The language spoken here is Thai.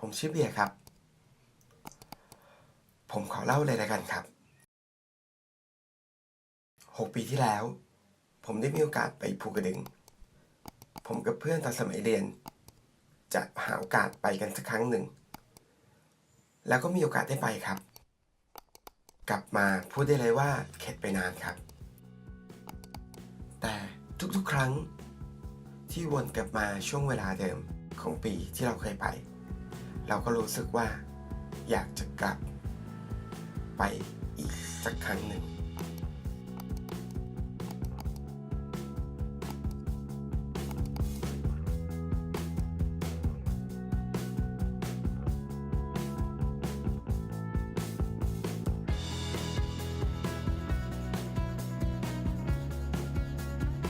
ผมชื่อเบียร์ครับ ผมขอเล่าเลยละกันครับ 6 ปีที่แล้ว ผมได้มีโอกาสไปภูกระดึง ผมกับเพื่อนตอนสมัยเรียน จะหาโอกาสไปกันสักครั้งหนึ่ง แล้วก็มีโอกาสได้ไปครับ กลับมาพูดได้เลยว่าเข็ดไปนานครับ แต่ทุกๆครั้งที่วนกลับมาช่วงเวลาเดิมของปีที่เราเคยไป เราก็รู้สึกว่าอยากจะกลับไปอีกสักครั้งหนึ่ง